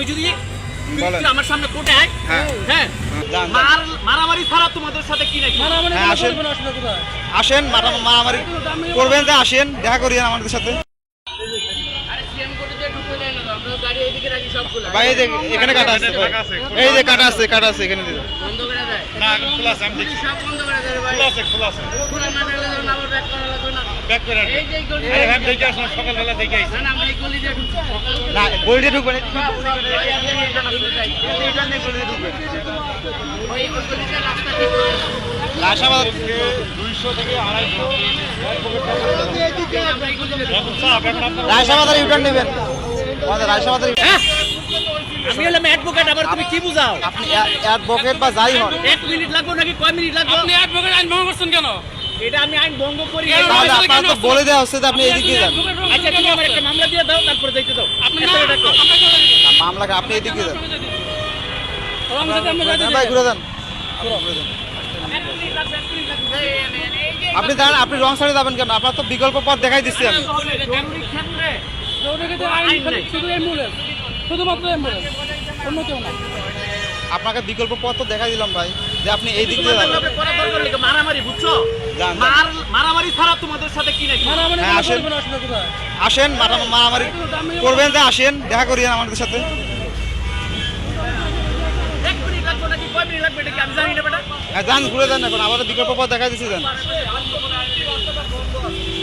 আমি যদি আমার সামনে কোটে আয় হ্যাঁ। হ্যাঁ। মার মারামারি ছাড়া তোমাদের সাথে কি নাকি? হ্যাঁ, আসেন। আসেন মারামারি করবেন যে আসেন দেখা করিয়েন আমাদের সাথে। ভাই এই যে এখানে কাটা আছে। এই যে কাটা আছে কাটা আছে এখানে দিয়ে। দাও। না এখন খোলা আছে আমি খোলা আছে খোলা আছে। ব্যাক করে রাখি। আরে দেখে আসলাম সকালবেলা দেখে আসছি না গলিতে ঢুকবেন এইখান দিয়ে গলিতে ঢুকবেন আশাবাদ দুইশো থেকে আড়াইশো। এখন চাপ এখন আপনার রায়সাবাদের ইউটার্ন নেবেন আমি হলাম অ্যাডভোকেট আবার তুমি কি বুঝাও? আপনি অ্যাডভোকেট বা যাই হন। এক মিনিট লাগবে নাকি কয় মিনিট লাগবে? আপনি অ্যাডভোকেট আইন ভঙ্গ করছেন কেন? এটা আমি আইন ভঙ্গ করি। তাহলে আপনার তো বলে দেওয়া হচ্ছে যে আপনি এদিকে যান। আচ্ছা তুমি আমার একটা মামলা দিয়ে দাও তারপরে দেখতে দাও। আপনি না, মামলাকে আপনি এদিকে যান। ভাই ঘুরে যান। আপনি দাঁড়ান আপনি রং সাইডে যাবেন কেন? আপনার তো বিকল্প পথ দেখাই দিচ্ছি আমি। শুধুমাত্র অ্যাম্বুলেন্স অন্য কেউ না আপনাকে বিকল্প পথ তো দেখাই দিলাম ভাই যে আপনি এই দিক দিয়ে মারামারি বুঝছ? যান, যান। মার মারামারি ছাড়া তোমাদের সাথে কি নাকি? মারামারি হ্যাঁ, আসেন। মারামারি করবেন যে আসেন দেখা করিয়েন আমাদের সাথে। এক মিনিট লাগবে নাকি? কয় মিনিট লাগবে এটা কি? আমি জানি না বেটা। হ্যাঁ যান ঘুরে যান এখন আবার বিকল্প পথ দেখা দিচ্ছি যান।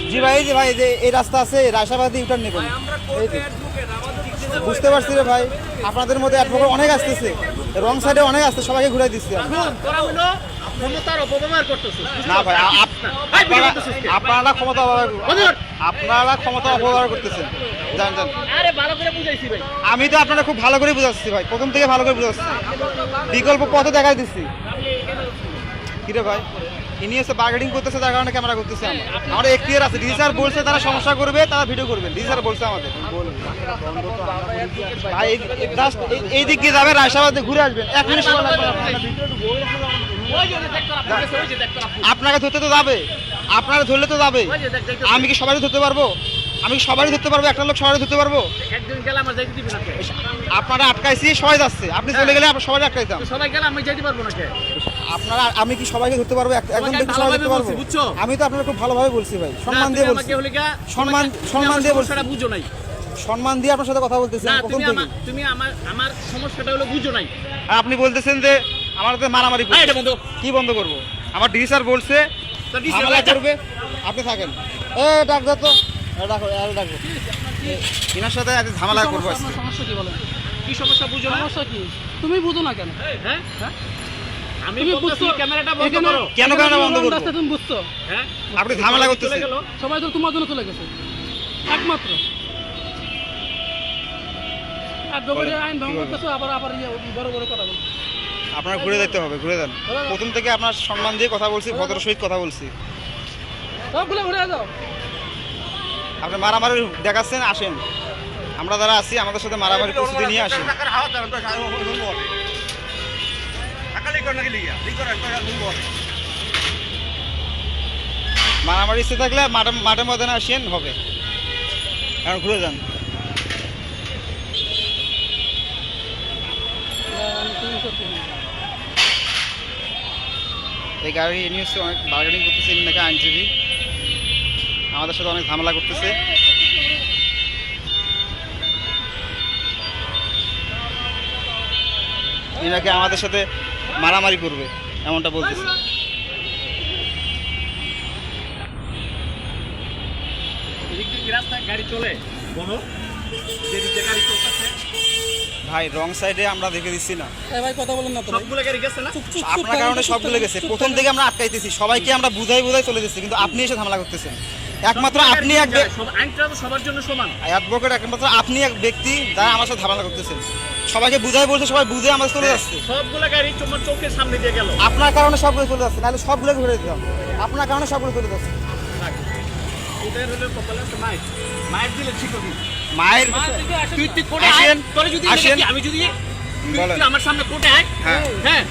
জি ভাই যে ভাই যে এই রাস্তা আছে রায়সাবাদী ইউটার্ন নেবেন বুঝতে পারছি রে ভাই আপনাদের মধ্যে অ্যাডভোকেট অনেক আসতেছে। রং সাইডে অনেক আসছে সবাইকে ঘুরাই দিচ্ছি না ভাই আপনারা- ক্ষমতা আপনারা ক্ষমতা অপব্যবহার করতেছেন। জান জান আমি তো আপনারা খুব ভালো করে বুঝাচ্ছি ভাই প্রথম থেকে ভালো করে বুঝাচ্ছি। বিকল্প পথ দেখাই দিচ্ছি। কিরে ভাই? ইনি এসে বার্গেনিং করতেছে তার কারণে ক্যামেরা করতেছে আমরা আমরা এখতিয়ার আছে। ডিজি স্যার বলছে তারা সমস্যা করবে তারা ভিডিও করবে। ডিজি স্যার বলছে আমাদের। ভাই এই- দিক দিয়ে যাবে রায়সাবাদ ঘুরে আসবেন। এক মিনিট সময়। আপনাকে ধরতে তো যাবে। আপনারা ধরলে তো যাবে। আমি কি সবাই ধরতে পারব? আমি কি সবাই ধরতে পারব? একটা লোক সবাই ধরতে পারব? গেলে আমার যাইতে আপনারা আটকাইছি সবাই যাচ্ছে। আপনি চলে গেলে আপনার সবাই আটকাইতাম সবাই গেলে আমি যাইতে পারব না? আপনারা আমি কি সবাইকে ধরতে পারব? এক- একজন ব্যক্তি সবাই ধরতে পারব? বুঝছ? আমি তো আপনাকে খুব ভালোভাবে বলছি ভাই। সম্মান দিয়ে বলছি। সম্মান- সম্মান দিয়ে বলছি। বুঝো নাই। সম্মান দিয়ে আপনার সাথে কথা বলতেছি না প্রথম তুমি থেকে? আমার তুমি আমার আমার সমস্যাটা হলো বুঝো নাই। আর আপনি বলতেছেন যে আমার হাতে মারামারি এটা বন্ধ। কি বন্ধ করব? আমার ডিসি স্যার বলছে তো ঝামেলা করবে। আপনি থাকেন। এ ডাক দাও তো। ডাকো আরে ডাকো। এ, সাথে আজ ঝামেলা করব সমস্যা কি বলেন? কি সমস্যা বুঝো সমস্যা কি? তুমি বুঝো না কেন? হ্যাঁ? আমি বুঝছ? ক্যামেরাটা বন্ধ করো। কেন ক্যামেরা বন্ধ তুমি করব? তুমি বুঝছ? হ্যাঁ? আপনি ঝামেলা করতেছেন। সবাই তো তোমার জন্য চলে গেছে। একমাত্র। অ্যাডভোকেটের বলেন, আইন ভঙ্গ করতেছো আবার আবার ইয়ে বড় বড় কথা বলছো। আপনার ঘুরে যেতে হবে ঘুরে যান প্রথম থেকে আপনার সম্মান দিয়ে কথা বলছি ভদ্র সহিত কথা বলছি। সবগুলো ঘুরে যাও আপনি মারামারি দেখাচ্ছেন আসেন। আমরা যারা আছি আমাদের সাথে মারামারি প্রস্তুতি নিয়ে আসেন। মারামারি ইচ্ছে থাকলে মাঠে মাঠে না আসেন, হবে। কারণ ঘুরে যান। এই গাড়ি নিয়ে অনেক বার্গেনিং করতেছে নাকি আইনজীবী। আমাদের সাথে অনেক ঝামেলা করতেছে। ইনি নাকি আমাদের সাথে মারামারি করবে এমনটা বলতেছে। ভাই রং সাইডে আমরা দেখে দিচ্ছি না। ভাই কথা বলেন না সবগুলো গাড়ি গেছে না? চুপ, চুপ, চুপ, আপনার কারণে সবগুলো গেছে। প্রথম থেকে আমরা আটকাইতেছি। সবাইকে আমরা বুঝাই বুঝাই চলে যাচ্ছি কিন্তু আপনি এসে ঝামেলা করতেছেন। একমাত্র আপনি এক আইনটা তো সবার জন্য সমান। অ্যাডভোকেট একমাত্র আপনি এক ব্যক্তি যারা আমার সাথে ঝামেলা করতেছেন। সবাইকে বুঝাই বলছে সবাই বুঝে আমাদের চলে যাচ্ছে। সবগুলা গাড়ি তোমার চোখের সামনে দিয়ে গেল। আপনার কারণে সবগুলো চলে যাচ্ছে নাহলে সবগুলো ঘুরে দিতাম আপনার কারণে সবগুলো চলে যাচ্ছে। হবে। মায়ের তুই তুই কোটে আসেন। আমি যদি আমার সামনে কোটে আয়। হ্যাঁ। হ্যাঁ।